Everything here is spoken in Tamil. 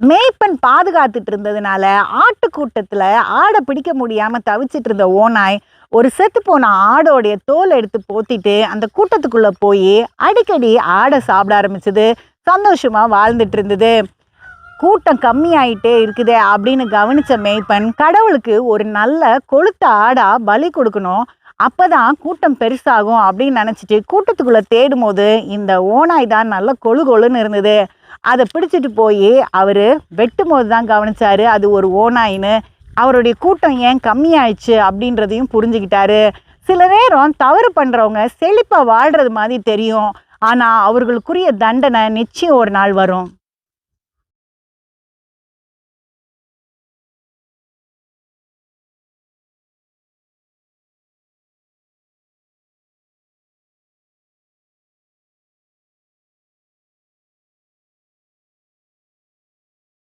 மேய்ப்பன் பாதுகாத்துட்டு இருந்ததுனால ஆட்டுக்கூட்டத்தில் ஆடை பிடிக்க முடியாமல் தவிச்சிட்டு இருந்த ஓநாய் ஒரு செத்து போன ஆடோடைய தோல் எடுத்து போத்திட்டு அந்த கூட்டத்துக்குள்ளே போய் அடிக்கடி ஆடை சாப்பிட ஆரம்பிச்சது. சந்தோஷமாக வாழ்ந்துட்டு இருந்தது. கூட்டம் கம்மியாயிட்டே இருக்குதே அப்படின்னு கவனிச்ச மேய்ப்பன் கடவுளுக்கு ஒரு நல்ல கொளுத்த ஆடா பலி கொடுக்கணும். அப்பதான் கூட்டம் பெருசாகும் அப்படின்னு நினச்சிட்டு கூட்டத்துக்குள்ளே தேடும் போது இந்த ஓநாய் தான் நல்ல கொழு கொழுன்னு இருந்தது. அதை பிடிச்சிட்டு போய் அவர் வெட்டும் போது தான் கவனித்தார் அது ஒரு ஓனாயின்னு அவருடைய கூட்டம் ஏன் கம்மியாயிடுச்சு அப்படின்றதையும் புரிஞ்சுக்கிட்டாரு. சில நேரம் தவறு பண்ணுறவங்க செழிப்பாக வாழ்கிறது மாதிரி தெரியும். ஆனால் அவர்களுக்குரிய தண்டனை நிச்சயம் ஒரு நாள் வரும்.